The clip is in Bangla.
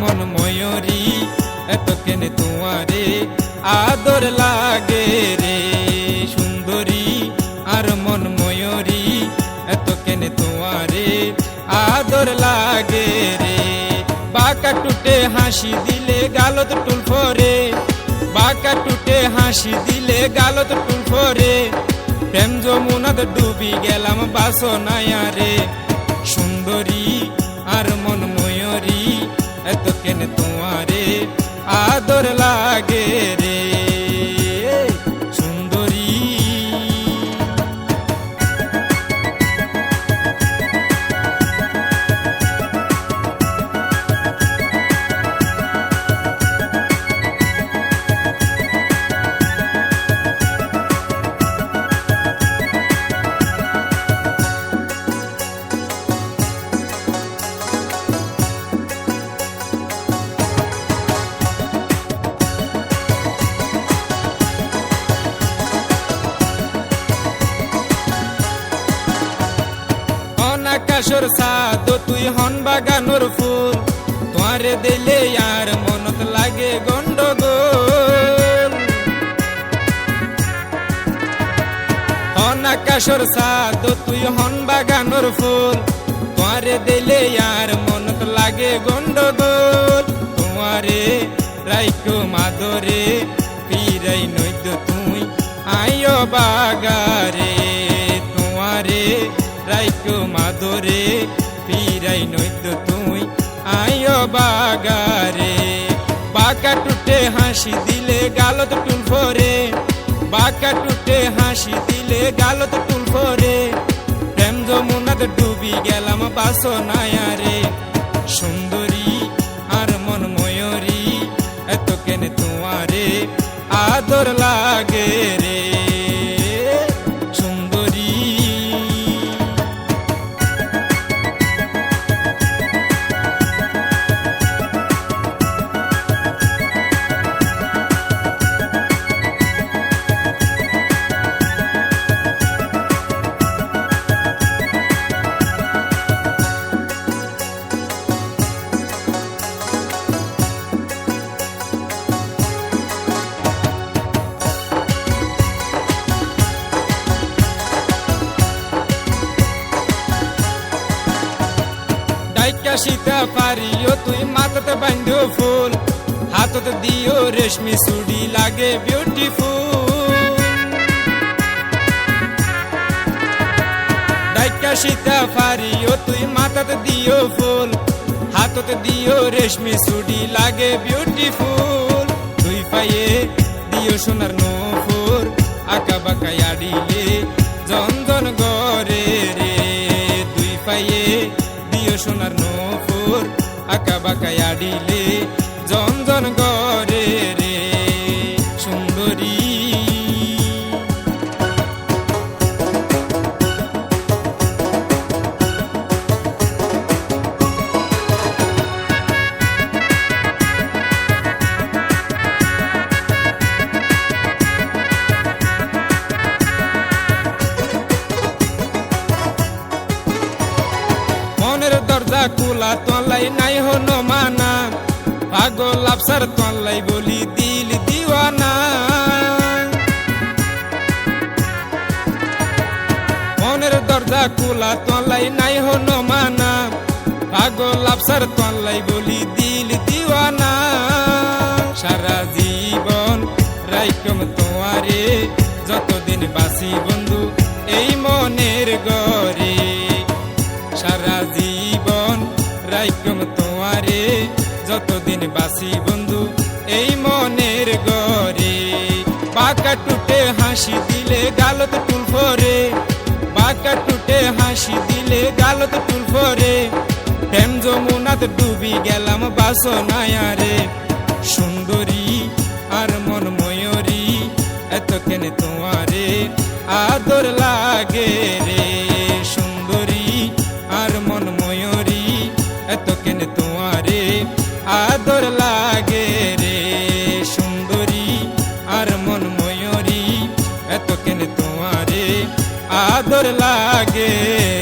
মন ময়ূরী এত কেনে তোমারে আদর লাগে রে। সুন্দরী আর মন ময়ূরী এত কেনে তোমারে আদর লাগে রে। বাঁকা টুটে হাসি দিলে গালত টুল ফরে। বাঁকা টুটে হাসি দিলে গালত টুল ফরে। প্রেম যমুনাদ ডুবি গেলাম বাসনায়া রে। সুন্দরী আর মন সাদ তুই হন বাগানোর ফুল। তোয়ারে দিলে আর মনত লাগে গন্ডগোল। অনাকাশর সাদ তুই হন বাগানোর ফুল। তোয়ারে দিলে আর মনত লাগে গন্ডগোল। তোমারে রাইকো মাদরে পিরাই তুই বাগারে রাইকো মাদরে পিরাই নৈদ তুই আইও বাগারে। বাঁকা টুটে হাসি দিলে গালত টুল ফরে। বাঁকা টুটে হাসি দিলে গালত টুল ফরে। প্রেম যমুনাতে ডুবি গেলাম বাসনায়া রে সীতা পারিও, তুই মাথাতে বান্ধিও ফুল। হাততে দিও রেশমি চুড়ি লাগে বিউটিফুল ডাইকা সীতা পারিও, তুই মাথাতে দিও ফুল। হাততে দিও রেশমি চুড়ি লাগে বিউটিফুল তুই পায়ে দিও সোনার নফুর আঁকা বাঁকা আডিলে, জঞ্জন গরে রে। তুই পায়ে সোনার নপুর আঁকা বাঁকা আডিলে জন গরে রে দরজা খোলা তলাই নাই হনো মানা। পাগল আফসার তলাই বলি দিল দিওয়ানা। মনের দরজা খোলা তলাই নাই হনো মানা। পাগল আফসার তলাই বলি দিল দিওয়ানা। সারা জীবন রাইকম তোমারে, যতদিন বাসি বন্ধু, এই মনের গরে যতদিন বাসি বন্ধু? এই মনের গরে বাঁকা টুটে হাসি দিলে গালত টুল ফরে। বাঁকা টুটে হাসি দিলে গালত টুল ফরে। প্রেম যমুনাত ডুবি গেলাম বাসনায়া রে। সুন্দরী আর মন ময়ূরী এত কেনে তোমারে আদর আদর লাগে।